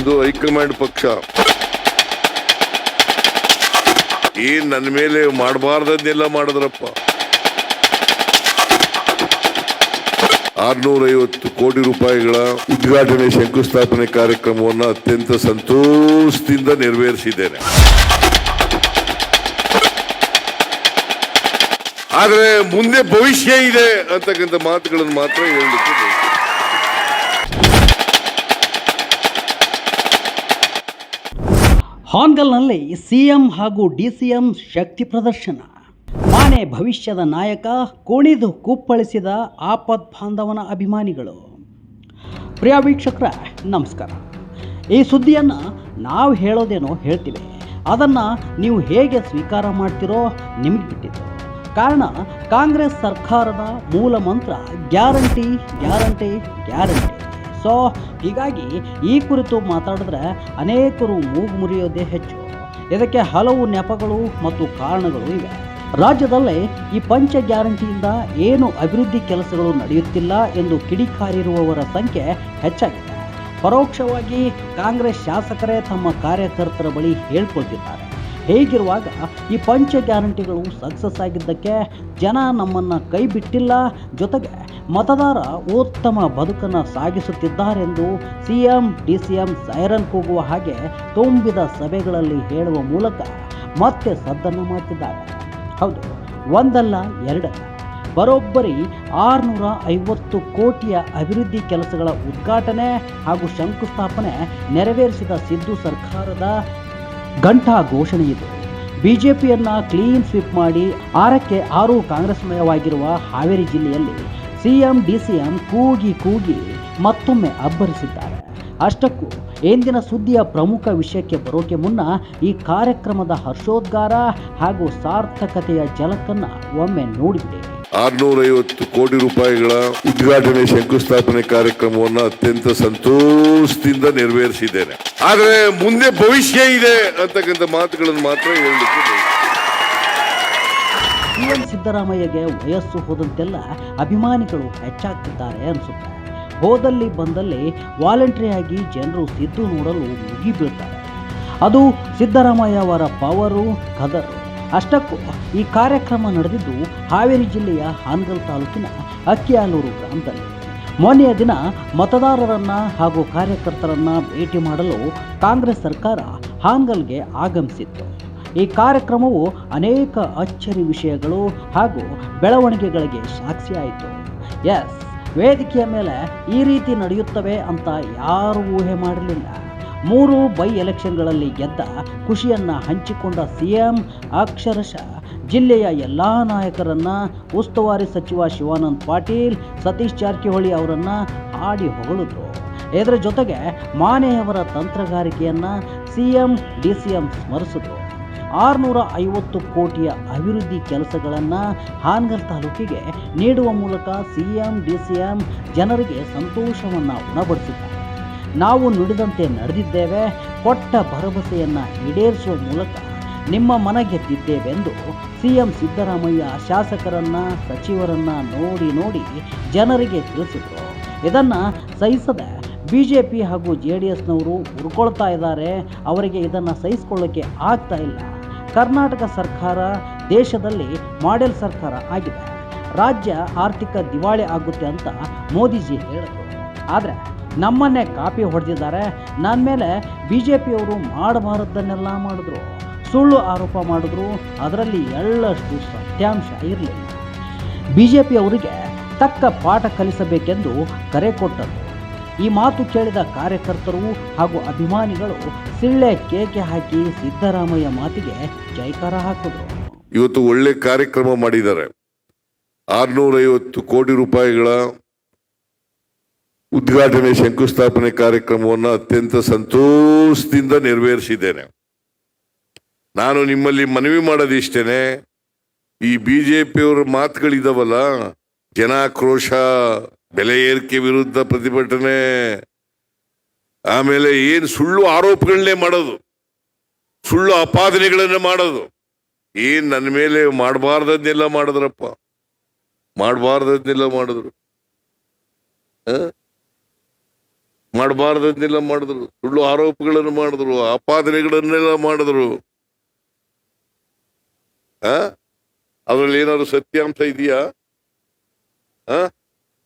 ನಿಮ್ದು ಹೈಕಮಾಂಡ್ ಪಕ್ಷ. ಏನ್ ನನ್ನ ಮೇಲೆ ಮಾಡಬಾರ್ದನ್ನೆಲ್ಲ ಮಾಡಿದ್ರಪ್ಪ. ಆರ್ನೂರೈವತ್ತು ಕೋಟಿ ರೂಪಾಯಿಗಳ ಉದ್ಘಾಟನೆ ಶಂಕುಸ್ಥಾಪನೆ ಕಾರ್ಯಕ್ರಮವನ್ನು ಅತ್ಯಂತ ಸಂತೋಷದಿಂದ ನೆರವೇರಿಸಿದ್ದೇನೆ. ಆದರೆ ಮುಂದೆ ಭವಿಷ್ಯ ಇದೆ ಅಂತಕ್ಕಂಥ ಮಾತುಗಳನ್ನು ಮಾತ್ರ ಹೇಳಲಿಕ್ಕೆ ಹಾನ್ಗಲ್ನಲ್ಲಿ ಸಿಎಂ ಹಾಗೂ ಡಿಸಿಎಂ ಶಕ್ತಿ ಪ್ರದರ್ಶನ. ಮಾನೆ ಭವಿಷ್ಯದ ನಾಯಕ ಕುಣಿದು ಕುಪ್ಪಳಿಸಿದ ಆಪತ್ ಬಾಂಧವನ ಅಭಿಮಾನಿಗಳು. ಪ್ರಿಯ ವೀಕ್ಷಕರ, ನಮಸ್ಕಾರ. ಈ ಸುದ್ದಿಯನ್ನು ನಾವು ಹೇಳೋದೇನೋ ಹೇಳ್ತೀವಿ. ಅದನ್ನು ನೀವು ಹೇಗೆ ಸ್ವೀಕಾರ ಮಾಡ್ತೀರೋ ನಿಮಗೆ ಬಿಟ್ಟಿದ್ದು ಕಾರಣ ಕಾಂಗ್ರೆಸ್ ಸರ್ಕಾರದ ಮೂಲ ಮಂತ್ರ ಗ್ಯಾರಂಟಿ ಗ್ಯಾರಂಟಿ ಗ್ಯಾರಂಟಿ. ಸೊ, ಹೀಗಾಗಿ ಈ ಕುರಿತು ಮಾತಾಡಿದ್ರೆ ಅನೇಕರು ಮೂಗು ಮುರಿಯೋದೇ ಹೆಚ್ಚು. ಇದಕ್ಕೆ ಹಲವು ನೆಪಗಳು ಮತ್ತು ಕಾರಣಗಳು ಇವೆ. ರಾಜ್ಯದಲ್ಲಿ ಈ ಪಂಚ ಗ್ಯಾರಂಟಿಯಿಂದ ಏನು ಅಭಿವೃದ್ಧಿ ಕೆಲಸಗಳು ನಡೆಯುತ್ತಿಲ್ಲ ಎಂದು ಕಿಡಿಕಾರಿರುವವರ ಸಂಖ್ಯೆ ಹೆಚ್ಚಾಗಿದೆ. ಪರೋಕ್ಷವಾಗಿ ಕಾಂಗ್ರೆಸ್ ಶಾಸಕರೇ ತಮ್ಮ ಕಾರ್ಯಕರ್ತರ ಬಳಿ ಹೇಳ್ಕೊಳ್ತಿದ್ದಾರೆ ಹೇಗಿರುವಾಗ ಈ ಪಂಚ ಗ್ಯಾರಂಟಿಗಳು ಸಕ್ಸಸ್ ಆಗಿದ್ದಕ್ಕೆ ಜನ ನಮ್ಮನ್ನು ಕೈ ಬಿಟ್ಟಿಲ್ಲ, ಜೊತೆಗೆ ಮತದಾರ ಉತ್ತಮ ಬದುಕನ್ನು ಸಾಗಿಸುತ್ತಿದ್ದಾರೆಂದು C M D C M siren ಕೂಗುವ ಹಾಗೆ ತುಂಬಿದ ಸಭೆಗಳಲ್ಲಿ ಹೇಳುವ ಮೂಲಕ ಮತ್ತೆ ಸದ್ದನ್ನು ಮಾಡ್ತಿದ್ದಾರೆ. ಹೌದು, ಒಂದಲ್ಲ, ಎರಡಲ್ಲ. ಬರೋಬ್ಬರಿ ಆರುನೂರ ಐವತ್ತು ಕೋಟಿಯ ಅಭಿವೃದ್ಧಿ ಕೆಲಸಗಳ ಉದ್ಘಾಟನೆ ಹಾಗೂ ಶಂಕುಸ್ಥಾಪನೆ ನೆರವೇರಿಸಿದ ಸಿದ್ದು ಸರ್ಕಾರದ ಘಂಟಾ ಘೋಷಣೆ ಇದು. ಪಿಯನ್ನು ಕ್ಲೀನ್ ಸ್ವೀಪ್ ಮಾಡಿ ಆರಕ್ಕೆ ಆರು ಕಾಂಗ್ರೆಸ್ಮಯವಾಗಿರುವ ಹಾವೇರಿ ಜಿಲ್ಲೆಯಲ್ಲಿ ಸಿಎಂ, ಡಿಸಿಎಂ ಕೂಗಿ ಕೂಗಿ ಮತ್ತೊಮ್ಮೆ ಅಬ್ಬರಿಸಿದ್ದಾರೆ. ಅಷ್ಟಕ್ಕೂ ಇಂದಿನ ಸುದ್ದಿಯ ಪ್ರಮುಖ ವಿಷಯಕ್ಕೆ ಬರೋಕೆ ಮುನ್ನ ಈ ಕಾರ್ಯಕ್ರಮದ ಹರ್ಷೋದ್ಗಾರ ಹಾಗೂ ಸಾರ್ಥಕತೆಯ ಜಲಕನ್ನ ಒಮ್ಮೆ ನೋಡಿಬಿಡಿ. ಆರ್ನೂರೈವತ್ತು ಕೋಟಿ ರೂಪಾಯಿಗಳ ಉದ್ಘಾಟನೆ ಶಂಕುಸ್ಥಾಪನೆ ಕಾರ್ಯಕ್ರಮವನ್ನು ಅತ್ಯಂತ ಸಂತೋಷದಿಂದ ನೆರವೇರಿಸಿದ್ದೇನೆ. ಆದರೆ ಮುಂದೆ ಭವಿಷ್ಯ ಇದೆ ಅಂತಕ್ಕಂಥ ಮಾತುಗಳನ್ನು ಮಾತ್ರ ಹೇಳಲಿಕ್ಕೆ ಬಯಸ್ತೇನೆ. ಸಿಎಂ ಸಿದ್ದರಾಮಯ್ಯಗೆ ವಯಸ್ಸು ಹೋದಂತೆಲ್ಲ ಅಭಿಮಾನಿಗಳು ಹೆಚ್ಚಾಗ್ತಿದ್ದಾರೆ ಅನಿಸುತ್ತೆ. ಹೋದಲ್ಲಿ ಬಂದಲ್ಲಿ ವಾಲಂಟ್ರಿಯಾಗಿ ಜನರು ಸಿದ್ದು ನೋಡಲು ಮುಗಿಬೀಳ್ತಾರೆ ಅದು ಸಿದ್ದರಾಮಯ್ಯ ಅವರ ಪವರು ಕದರು ಅಷ್ಟಕ್ಕೂ ಈ ಕಾರ್ಯಕ್ರಮ ನಡೆದಿದ್ದು ಹಾವೇರಿ ಜಿಲ್ಲೆಯ ಹಾನಗಲ್ ತಾಲೂಕಿನ ಅಕ್ಕಿಯಾಲೂರು ಗ್ರಾಮದಲ್ಲಿ. ಮೊನ್ನೆಯ ದಿನ ಮತದಾರರನ್ನ ಹಾಗೂ ಕಾರ್ಯಕರ್ತರನ್ನ ಭೇಟಿ ಮಾಡಲು ಕಾಂಗ್ರೆಸ್ ಸರ್ಕಾರ ಹಾನಗಲ್ಗೆ ಆಗಮಿಸಿತ್ತು. ಈ ಕಾರ್ಯಕ್ರಮವು ಅನೇಕ ಅಚ್ಚರಿ ವಿಷಯಗಳು ಹಾಗೂ ಬೆಳವಣಿಗೆಗಳಿಗೆ ಸಾಕ್ಷಿಯಾಯಿತು. ಎಸ್ ವೇದಿಕೆಯ ಮೇಲೆ ಈ ರೀತಿ ನಡೆಯುತ್ತವೆ ಅಂತ ಯಾರೂ ಊಹೆ ಮಾಡಲಿಲ್ಲ ಮೂರು ಬೈ ಎಲೆಕ್ಷನ್ಗಳಲ್ಲಿ ಗೆದ್ದ ಖುಷಿಯನ್ನು ಹಂಚಿಕೊಂಡ ಸಿ ಎಂ ಅಕ್ಷರಶಃ ಜಿಲ್ಲೆಯ ಎಲ್ಲ ನಾಯಕರನ್ನು ಉಸ್ತುವಾರಿ ಸಚಿವ ಶಿವಾನಂದ್ ಪಾಟೀಲ್, ಸತೀಶ್ ಜಾರಕಿಹೊಳಿ ಅವರನ್ನು ಆಡಿ ಹೊಗಳಿದ್ರು. ಇದರ ಜೊತೆಗೆ ಮಾನೆಯವರ ತಂತ್ರಗಾರಿಕೆಯನ್ನು C M D C M ಸ್ಮರಿಸಿದ್ರು. ಆರುನೂರ ಐವತ್ತು ಕೋಟಿಯ ಅಭಿವೃದ್ಧಿ ಕೆಲಸಗಳನ್ನು ಹಾನಗಲ್ ತಾಲೂಕಿಗೆ ನೀಡುವ ಮೂಲಕ C M D C M ಜನರಿಗೆ ಸಂತೋಷವನ್ನು ಉಣಬಡಿಸಿದ್ದಾರೆ. ನಾವು ನುಡಿದಂತೆ ನಡೆದಿದ್ದೇವೆ, ಕೊಟ್ಟ ಭರವಸೆಯನ್ನು ಈಡೇರಿಸುವ ಮೂಲಕ ನಿಮ್ಮ ಮನ ಸಿ ಎಂ ಸಿದ್ದರಾಮಯ್ಯ ಶಾಸಕರನ್ನು, ಸಚಿವರನ್ನು ನೋಡಿ ನೋಡಿ ಜನರಿಗೆ ತಿಳಿಸಿದರು. ಇದನ್ನು ಸಹಿಸದ ಬಿ ಜೆ ಪಿ ಹಾಗೂ ಜೆ ಡಿ ಎಸ್ನವರು ಉರ್ಕೊಳ್ತಾ ಇದ್ದಾರೆ, ಅವರಿಗೆ ಇದನ್ನು ಸಹಿಸ್ಕೊಳ್ಳೋಕ್ಕೆ ಆಗ್ತಾ ಇಲ್ಲ. ಕರ್ನಾಟಕ ಸರ್ಕಾರ ದೇಶದಲ್ಲಿ ಮಾಡೆಲ್ ಸರ್ಕಾರ ಆಗಿದೆ. ರಾಜ್ಯ ಆರ್ಥಿಕ ದಿವಾಳಿ ಆಗುತ್ತೆ ಅಂತ ಮೋದಿಜಿ ಹೇಳಿದ್ರು. ಆದರೆ ನಮ್ಮನ್ನೇ ಕಾಪಿ ಹೊಡೆದಿದ್ದಾರೆ. ನನ್ನ ಮೇಲೆ ಬಿ ಜೆ ಪಿಯವರು ಮಾಡಬಾರದನ್ನೆಲ್ಲ ಮಾಡಿದ್ರು. ಸುಳ್ಳು ಆರೋಪ ಮಾಡಿದ್ರು. ಅದರಲ್ಲಿ ಎಳ್ಳಷ್ಟು ಸತ್ಯಾಂಶ ಇರಲಿಲ್ಲ. ಬಿ ಜೆ ಪಿಯವರಿಗೆ ತಕ್ಕ ಪಾಠ ಕಲಿಸಬೇಕೆಂದು ಕರೆ ಕೊಟ್ಟರು ಈ ಮಾತು ಕೇಳಿದ ಕಾರ್ಯಕರ್ತರು ಹಾಗೂ ಅಭಿಮಾನಿಗಳು ಸಿಳ್ಳೆ ಕೇಕೆ ಹಾಕಿ ಸಿದ್ದರಾಮಯ್ಯ ಮಾತಿಗೆ ಜೈಕಾರ ಹಾಕಿದ್ರು. ಇವತ್ತು ಒಳ್ಳೆ ಕಾರ್ಯಕ್ರಮ ಮಾಡಿದ್ದಾರೆ. ಆರ್ನೂರೈವತ್ತು ಕೋಟಿ ರೂಪಾಯಿಗಳ ಉದ್ಘಾಟನೆ ಶಂಕುಸ್ಥಾಪನೆ ಕಾರ್ಯಕ್ರಮವನ್ನು ಅತ್ಯಂತ ಸಂತೋಷದಿಂದ ನೆರವೇರಿಸಿದ್ದೇನೆ. ನಾನು ನಿಮ್ಮಲ್ಲಿ ಮನವಿ ಮಾಡೋದಿಷ್ಟೇನೆ ಈ ಬಿ ಜೆ ಪಿಯವ್ರ ಮಾತುಗಳಿದಾವಲ್ಲ, ಜನಾಕ್ರೋಶ ಬೆಲೆ ಏರಿಕೆ ವಿರುದ್ಧ ಪ್ರತಿಭಟನೆ, ಆಮೇಲೆ ಏನ್ ಸುಳ್ಳು ಆರೋಪಗಳನ್ನೇ ಮಾಡೋದು, ಸುಳ್ಳು ಆಪಾದನೆಗಳನ್ನ ಮಾಡೋದು. ಏನ್ ನನ್ನ ಮೇಲೆ ಮಾಡಬಾರ್ದನ್ನೆಲ್ಲ ಮಾಡಿದ್ರಪ್ಪ? ಮಾಡಬಾರ್ದನ್ನೆಲ್ಲ ಮಾಡಿದ್ರು? ಮಾಡಬಾರ್ದನ್ನೆಲ್ಲ ಮಾಡಿದ್ರು. ಸುಳ್ಳು ಆರೋಪಗಳನ್ನು ಮಾಡಿದ್ರು, ಆಪಾದನೆಗಳನ್ನೆಲ್ಲ ಮಾಡಿದ್ರು. ಆ ಅದ್ರಲ್ಲಿ ಏನಾದ್ರು ಸತ್ಯಾಂಶ ಇದೆಯಾ? ಆ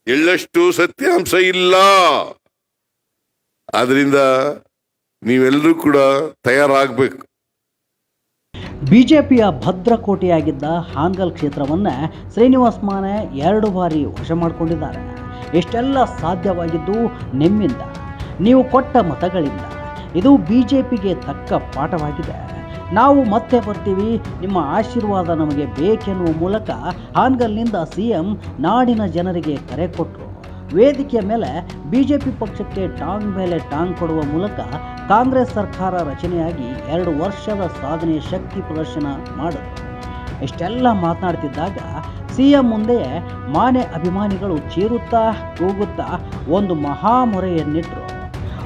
ಎಳ್ಳಷ್ಟು ಸತ್ಯಾಂಶ ಇಲ್ಲ. ಆದ್ರಿಂದ ನೀವೆಲ್ಲರೂ ಕೂಡ ತಯಾರಾಗಬೇಕು. ಬಿಜೆಪಿಯ ಭದ್ರಕೋಟೆಯಾಗಿದ್ದ ಹಾಂಗಲ್ ಕ್ಷೇತ್ರವನ್ನ ಶ್ರೀನಿವಾಸ್ ಮಾನೆ ಎರಡು ಬಾರಿ ವಶ ಮಾಡಿಕೊಂಡಿದ್ದಾರೆ. ಇಷ್ಟೆಲ್ಲ ಸಾಧ್ಯವಾಗಿದ್ದು ನಿಮ್ಮಿಂದ. ನೀವು ಕೊಟ್ಟ ಮತಗಳಿಂದ. ಇದು ಬಿಜೆಪಿಗೆ ತಕ್ಕ ಪಾಠವಾಗಿದೆ. ನಾವು ಮತ್ತೆ ಬರ್ತೀವಿ. ನಿಮ್ಮ ಆಶೀರ್ವಾದ ನಮಗೆ ಬೇಕೆನ್ನುವ ಮೂಲಕ ಹಾನ್ಗಲ್ನಿಂದ ಸಿ ಎಂ ನಾಡಿನ ಜನರಿಗೆ ಕರೆ ಕೊಟ್ಟರು ವೇದಿಕೆಯ ಮೇಲೆ ಬಿಜೆಪಿ ಪಕ್ಷಕ್ಕೆ ಟಾಂಗ್ ಮೇಲೆ ಟಾಂಗ್ ಕೊಡುವ ಮೂಲಕ ಕಾಂಗ್ರೆಸ್ ಸರ್ಕಾರ ರಚನೆಯಾಗಿ ಎರಡು ವರ್ಷದ ಸಾಧನೆಯ ಶಕ್ತಿ ಪ್ರದರ್ಶನ ಮಾಡಿದರು. ಇಷ್ಟೆಲ್ಲ ಮಾತನಾಡ್ತಿದ್ದಾಗ ಸಿ ಎಂ ಮುಂದೆಯೇ ಮಾನೆ ಅಭಿಮಾನಿಗಳು ಚೀರುತ್ತಾ ಕೂಗುತ್ತಾ ಒಂದು ಮಹಾಮೊರೆಯನ್ನಿಟ್ಟರು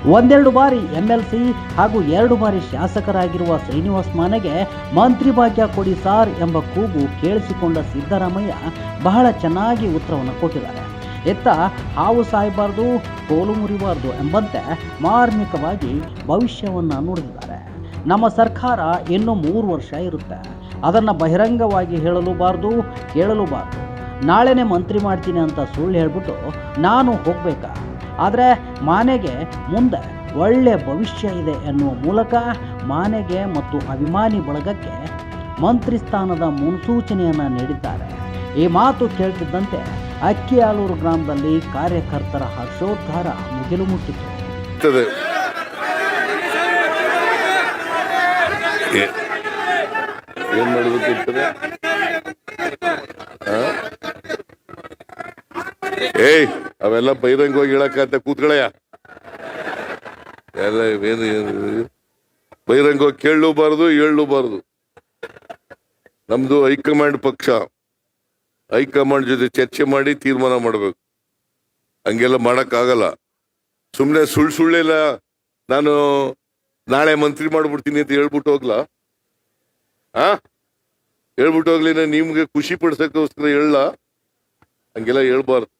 ಒಂದೆರಡು ಬಾರಿ ಎಂ ಎಲ್ ಸಿ ಹಾಗೂ ಎರಡು ಬಾರಿ ಶಾಸಕರಾಗಿರುವ ಶ್ರೀನಿವಾಸ್ ಮಾನೆಗೆ ಮಂತ್ರಿ ಭಾಗ್ಯ ಕೊಡಿ ಸಾರ್ ಎಂಬ ಕೂಗು ಕೇಳಿಸಿಕೊಂಡ ಸಿದ್ದರಾಮಯ್ಯ ಬಹಳ ಚೆನ್ನಾಗಿ ಉತ್ತರವನ್ನು ಕೊಟ್ಟಿದ್ದಾರೆ. ಎತ್ತ ಹಾವು ಸಾಯಬಾರ್ದು ಕೋಲು ಮುರಿಬಾರ್ದು ಎಂಬಂತೆ ಮಾರ್ಮಿಕವಾಗಿ ಭವಿಷ್ಯವನ್ನು ನುಡಿದಿದ್ದಾರೆ. ನಮ್ಮ ಸರ್ಕಾರ ಇನ್ನು ಮೂರು ವರ್ಷ ಇರುತ್ತೆ. ಅದನ್ನು ಬಹಿರಂಗವಾಗಿ ಹೇಳಲೂಬಾರ್ದು ಕೇಳಲೂಬಾರ್ದು ನಾಳೆನೇ ಮಂತ್ರಿ ಮಾಡ್ತೀನಿ ಅಂತ ಸುಳ್ಳು ಹೇಳ್ಬಿಟ್ಟು ನಾನು ಹೋಗ್ಬೇಕಾ? ಆದರೆ ಮಾನೆಗೆ ಮುಂದೆ ಒಳ್ಳೆಯ ಭವಿಷ್ಯ ಇದೆ ಎನ್ನುವ ಮೂಲಕ ಮಾನೆಗೆ ಮತ್ತು ಅಭಿಮಾನಿ ಬಳಗಕ್ಕೆ ಮಂತ್ರಿ ಸ್ಥಾನದ ಮುನ್ಸೂಚನೆಯನ್ನು ನೀಡಿದ್ದಾರೆ. ಈ ಮಾತು ಕೇಳ್ತಿದ್ದಂತೆ ಅಕ್ಕಿಯಾಲೂರು ಗ್ರಾಮದಲ್ಲಿ ಕಾರ್ಯಕರ್ತರ ಹರ್ಷೋದ್ಧಾರ ಮುಗಿಲು ಮುಟ್ಟಿತು. ಏಯ್! ಅವೆಲ್ಲ ಬಹಿರಂಗವಾಗಿ ಹೇಳಕ್ಕಂತ ಕೂತ್ಗಳಯ್ಯ ಎಲ್ಲ ಏನು ಬಹಿರಂಗವಾಗಿ ಕೇಳಲೂಬಾರ್ದು, ಹೇಳಲೂಬಾರ್ದು. ನಮ್ದು ಹೈಕಮಾಂಡ್ ಪಕ್ಷ. ಹೈಕಮಾಂಡ್ ಜೊತೆ ಚರ್ಚೆ ಮಾಡಿ ತೀರ್ಮಾನ ಮಾಡ್ಬೇಕು. ಹಂಗೆಲ್ಲ ಮಾಡೋಕ್ಕಾಗಲ್ಲ. ಸುಮ್ಮನೆ ಸುಳ್ಳು ಸುಳ್ಳೆಲ್ಲ ನಾನು ನಾಳೆ ಮಂತ್ರಿ ಮಾಡ್ಬಿಡ್ತೀನಿ ಅಂತ ಹೇಳ್ಬಿಟ್ಟು ಹೋಗ್ಲಾ? ಆ? ಹೇಳ್ಬಿಟ್ಟು ಹೋಗ್ಲಿ ನಿಮ್ಗೆ ಖುಷಿ ಪಡ್ಸಕ್ಕೋಸ್ಕರ ಹೇಳ ಹಂಗೆಲ್ಲ ಹೇಳ್ಬಾರ್ದು.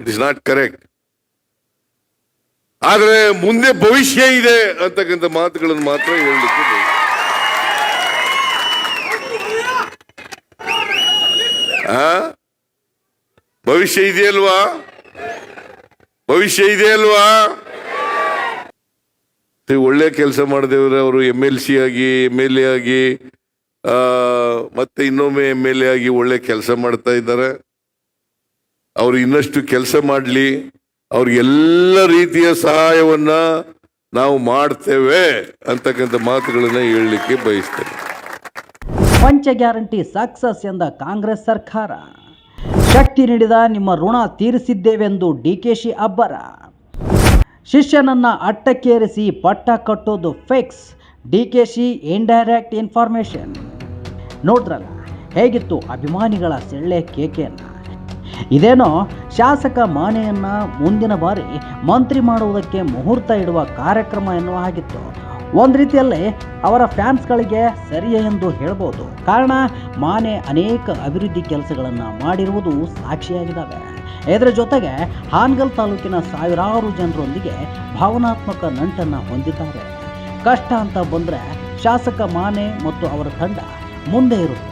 ಇಟ್ ಇಸ್ ನಾಟ್ ಕರೆಕ್ಟ್ ಆದರೆ ಮುಂದೆ ಭವಿಷ್ಯ ಇದೆ ಅಂತಕ್ಕಂಥ ಮಾತುಗಳನ್ನು ಮಾತ್ರ ಹೇಳಲಿಕ್ಕೆ ಭವಿಷ್ಯ ಇದೆಯಲ್ವಾ? ಭವಿಷ್ಯ ಇದೆಯಲ್ವಾ? ಒಳ್ಳೆ ಕೆಲಸ ಮಾಡಿದವ್ರೆ ಅವರು ಎಂ ಎಲ್ ಸಿ ಆಗಿ ಎಂ ಎಲ್ ಎ ಆಗಿ ಮತ್ತೆ ಇನ್ನೊಮ್ಮೆ ಎಂ ಎಲ್ ಎ ಆಗಿ ಒಳ್ಳೆ ಕೆಲಸ ಮಾಡ್ತಾ ಇದ್ದಾರೆ. ಅವ್ರು ಇನ್ನಷ್ಟು ಕೆಲಸ ಮಾಡಲಿ ಅವ್ರಿಗೆಲ್ಲ ರೀತಿಯ ಸಹಾಯವನ್ನ ನಾವು ಮಾಡ್ತೇವೆ ಅಂತಕ್ಕಂಥ ಮಾತುಗಳನ್ನ ಹೇಳಲಿಕ್ಕೆ ಬಯಸ್ತೇನೆ. ಪಂಚ ಗ್ಯಾರಂಟಿ ಸಕ್ಸಸ್ ಎಂದ ಕಾಂಗ್ರೆಸ್ ಸರ್ಕಾರ. ಶಕ್ತಿ ನೀಡಿದ ನಿಮ್ಮ ಋಣ ತೀರಿಸಿದ್ದೇವೆಂದು ಡಿ ಕೆ ಶಿ ಅಬ್ಬರ. ಶಿಷ್ಯನನ್ನ ಅಟ್ಟಕ್ಕೇರಿಸಿ ಪಟ್ಟ ಕಟ್ಟೋದು ಫಿಕ್ಸ್ ಡಿಕೆಶಿ ಇಂಡೈರೆಕ್ಟ್ ಇನ್ಫಾರ್ಮೇಶನ್ ನೋಡ್ರಲ್ಲ, ಹೇಗಿತ್ತು ಅಭಿಮಾನಿಗಳ ಸೆಳ್ಳೆ ಕೇಕೆಯನ್ನು ಇದೇನೋ ಶಾಸಕ ಮಾನೆಯನ್ನು ಮುಂದಿನ ಬಾರಿ ಮಂತ್ರಿ ಮಾಡುವುದಕ್ಕೆ ಮುಹೂರ್ತ ಇಡುವ ಕಾರ್ಯಕ್ರಮ ಎನ್ನುವ ಹಾಗಿತ್ತು. ಒಂದು ರೀತಿಯಲ್ಲಿ ಅವರ ಫ್ಯಾನ್ಸ್ಗಳಿಗೆ ಸರಿಯೇ ಎಂದು ಹೇಳ್ಬೋದು. ಕಾರಣ ಮಾನೆ ಅನೇಕ ಅಭಿವೃದ್ಧಿ ಕೆಲಸಗಳನ್ನು ಮಾಡಿರುವುದು ಸಾಕ್ಷಿಯಾಗಿದ್ದಾವೆ ಇದರ ಜೊತೆಗೆ ಹಾನಗಲ್ ತಾಲೂಕಿನ ಸಾವಿರಾರು ಜನರೊಂದಿಗೆ ಭಾವನಾತ್ಮಕ ನಂಟನ್ನು ಹೊಂದಿದ್ದಾರೆ. ಕಷ್ಟ ಅಂತ ಬಂದರೆ ಶಾಸಕ ಮಾನೆ ಮತ್ತು ಅವರ ತಂಡ ಮುಂದೆ ಇರುತ್ತೆ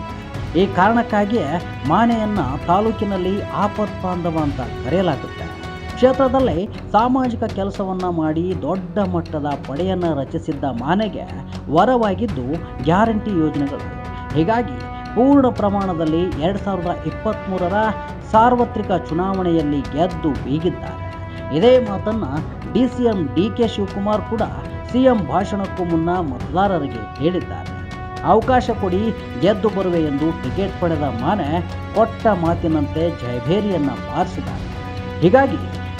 ಈ ಕಾರಣಕ್ಕಾಗಿಯೇ ಮಾನೆಯನ್ನು ತಾಲೂಕಿನಲ್ಲಿ ಆಪತ್ ಬಾಂಧವ ಅಂತ ಕರೆಯಲಾಗುತ್ತೆ. ಕ್ಷೇತ್ರದಲ್ಲಿ ಸಾಮಾಜಿಕ ಕೆಲಸವನ್ನು ಮಾಡಿ ದೊಡ್ಡ ಮಟ್ಟದ ಪಡೆಯನ್ನು ರಚಿಸಿದ್ದ ಮಾನೆಗೆ ವರವಾಗಿದ್ದು ಗ್ಯಾರಂಟಿ ಯೋಜನೆಗಳು. ಹೀಗಾಗಿ ಪೂರ್ಣ ಪ್ರಮಾಣದಲ್ಲಿ ಎರಡು ಸಾವಿರದ ಇಪ್ಪತ್ತ್ಮೂರರ ಸಾರ್ವತ್ರಿಕ ಚುನಾವಣೆಯಲ್ಲಿ ಗೆದ್ದು ಬೀಗಿದ್ದಾರೆ. ಇದೇ ಮಾತನ್ನು D C M D K Shivakumar ಕೂಡ ಸಿಎಂ ಭಾಷಣಕ್ಕೂ ಮುನ್ನ ಮತದಾರರಿಗೆ ಹೇಳಿದ್ದಾರೆ. ಅವಕಾಶ ಕೊಡಿ, ಗೆದ್ದು ಬರುವೆ ಎಂದು ಟಿಕೆಟ್ ಪಡೆದ ಮಾನೆ ಕೊಟ್ಟ ಮಾತಿನಂತೆ ಜಯಭೇರಿಯನ್ನು ಬಾರಿಸಿದ. ಹೀಗಾಗಿ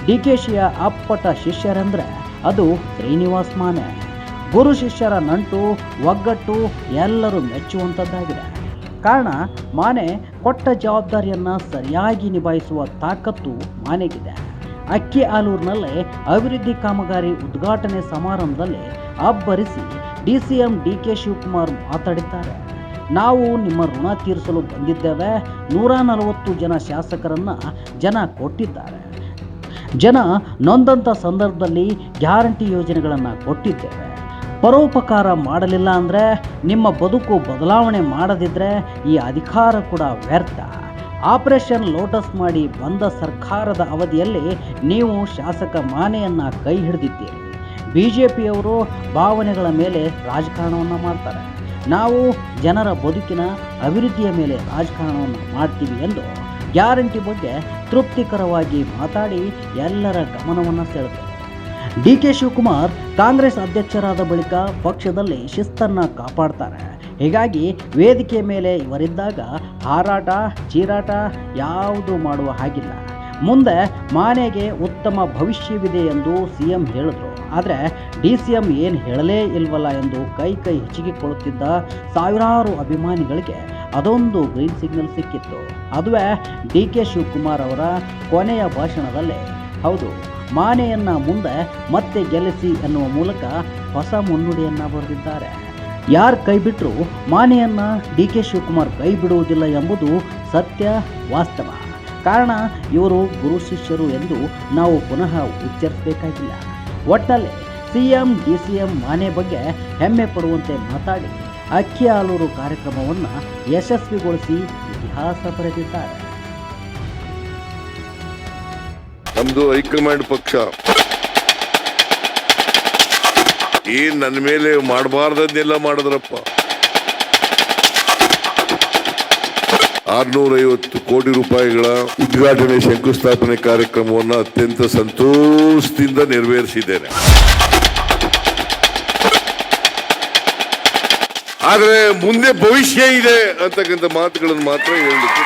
ಡಿಕೆಶಿಯ ಅಪ್ಪಟ ಶಿಷ್ಯರೆಂದ್ರೆ ಅದು ಶ್ರೀನಿವಾಸ್ ಮಾನೆ. ಗುರು ಶಿಷ್ಯರ ನಂಟು, ಒಗ್ಗಟ್ಟು ಎಲ್ಲರೂ ಮೆಚ್ಚುವಂಥದ್ದಾಗಿದೆ. ಕಾರಣ ಮಾನೆ ಕೊಟ್ಟ ಜವಾಬ್ದಾರಿಯನ್ನ ಸರಿಯಾಗಿ ನಿಭಾಯಿಸುವ ತಾಕತ್ತು ಮಾನೆಗಿದೆ. ಅಕ್ಕಿ ಆಲೂರಿನಲ್ಲೇ ಅಭಿವೃದ್ಧಿ ಕಾಮಗಾರಿ ಉದ್ಘಾಟನೆ ಸಮಾರಂಭದಲ್ಲಿ ಅಬ್ಬರಿಸಿ D C M D K Shivakumar ಮಾತಾಡಿದ್ದಾರೆ. ನಾವು ನಿಮ್ಮ ಋಣ ತೀರಿಸಲು ಬಂದಿದ್ದೇವೆ. ನೂರ ನಲವತ್ತು ಜನ ಶಾಸಕರನ್ನು ಜನ ಕೊಟ್ಟಿದ್ದಾರೆ. ಜನ ನೊಂದಂಥ ಸಂದರ್ಭದಲ್ಲಿ ಗ್ಯಾರಂಟಿ ಯೋಜನೆಗಳನ್ನು ಕೊಟ್ಟಿದ್ದೇವೆ. ಪರೋಪಕಾರ ಮಾಡಲಿಲ್ಲ ಅಂದರೆ ನಿಮ್ಮ ಬದುಕು ಬದಲಾವಣೆ ಮಾಡದಿದ್ದರೆ ಈ ಅಧಿಕಾರ ಕೂಡ ವ್ಯರ್ಥ. ಆಪರೇಷನ್ ಲೋಟಸ್ ಮಾಡಿ ಬಂದ ಸರ್ಕಾರದ ಅವಧಿಯಲ್ಲಿ ನೀವು ಶಾಸಕ ಮಾನೆಯನ್ನು ಕೈ ಹಿಡಿದಿದ್ದೀರಿ. ಬಿ ಜೆ ಪಿಯವರು ಭಾವನೆಗಳ ಮೇಲೆ ರಾಜಕಾರಣವನ್ನು ಮಾಡ್ತಾರೆ. ನಾವು ಜನರ ಬದುಕಿನ ಅಭಿವೃದ್ಧಿಯ ಮೇಲೆ ರಾಜಕಾರಣವನ್ನು ಮಾಡ್ತೀವಿ ಎಂದು ಗ್ಯಾರಂಟಿ ಬಗ್ಗೆ ತೃಪ್ತಿಕರವಾಗಿ ಮಾತಾಡಿ ಎಲ್ಲರ ಗಮನವನ್ನು ಸೆಳೆದರು. ಡಿ ಕೆ ಶಿವಕುಮಾರ್ ಕಾಂಗ್ರೆಸ್ ಅಧ್ಯಕ್ಷರಾದ ಬಳಿಕ ಪಕ್ಷದಲ್ಲಿ ಶಿಸ್ತನ್ನು ಕಾಪಾಡ್ತಾರೆ. ಹೀಗಾಗಿ ವೇದಿಕೆ ಮೇಲೆ ಇವರಿದ್ದಾಗ ಹಾರಾಟ, ಚೀರಾಟ ಯಾವುದು ಮಾಡುವ ಹಾಗಿಲ್ಲ. ಮುಂದೆ ಮಾನೆಗೆ ಉತ್ತಮ ಭವಿಷ್ಯವಿದೆ ಎಂದು ಸಿ ಎಂ ಹೇಳಿದ್ರು. ಆದರೆ ಡಿ ಸಿ ಎಂ ಏನು ಹೇಳಲೇ ಇಲ್ವಲ್ಲ ಎಂದು ಕೈ ಕೈ ಹೆಚ್ಚಿಗೆಕೊಳ್ಳುತ್ತಿದ್ದ ಸಾವಿರಾರು ಅಭಿಮಾನಿಗಳಿಗೆ ಅದೊಂದು ಗ್ರೀನ್ ಸಿಗ್ನಲ್ ಸಿಕ್ಕಿತ್ತು. ಅದುವೇ ಡಿ ಕೆ ಶಿವಕುಮಾರ್ ಅವರ ಕೊನೆಯ ಭಾಷಣದಲ್ಲೇ, ಹೌದು, ಮಾನೆಯನ್ನ ಮುಂದೆ ಮತ್ತೆ ಗೆಲ್ಲಿಸಿ ಎನ್ನುವ ಮೂಲಕ ಹೊಸ ಮುನ್ನುಡಿಯನ್ನು ಬರೆದಿದ್ದಾರೆ. ಯಾರು ಕೈ ಬಿಟ್ಟರೂ ಮಾನೆಯನ್ನು ಡಿ ಕೆ ಶಿವಕುಮಾರ್ ಕೈ ಬಿಡುವುದಿಲ್ಲ ಎಂಬುದು ಸತ್ಯ ವಾಸ್ತವ. ಕಾರಣ ಇವರು ಗುರು ಶಿಷ್ಯರು ಎಂದು ನಾವು ಪುನಃ ಉಚ್ಚರಿಸಬೇಕಾಗಿಲ್ಲ. ಒಟ್ಟಲ್ಲಿ C M D C M Mane ಬಗ್ಗೆ ಹೆಮ್ಮೆ ಪಡುವಂತೆ ಮಾತಾಡಿ ಅಕ್ಕಿ ಆಲೂರು ಕಾರ್ಯಕ್ರಮವನ್ನು ಯಶಸ್ವಿಗೊಳಿಸಿ ಇತಿಹಾಸ ಬರೆದಿದ್ದಾರೆ. ನಮ್ಮದು ಹೈಕಮಾಂಡ್ ಪಕ್ಷ. ಏನು ನನ್ನ ಮೇಲೆ ಮಾಡಬಾರ್ದನ್ನೆಲ್ಲ ಮಾಡಿದ್ರಪ್ಪ. ಆರ್ನೂರ ಐವತ್ತು ಕೋಟಿ ರೂಪಾಯಿಗಳ ಉದ್ಘಾಟನೆ ಶಂಕುಸ್ಥಾಪನೆ ಕಾರ್ಯಕ್ರಮವನ್ನು ಅತ್ಯಂತ ಸಂತೋಷದಿಂದ ನೆರವೇರಿಸಿದ್ದೇನೆ ಆದರೆ ಮುಂದೆ ಭವಿಷ್ಯ ಇದೆ ಅಂತಕ್ಕಂಥ ಮಾತುಗಳನ್ನು ಮಾತ್ರ ಹೇಳಲಿಕ್ಕೆ.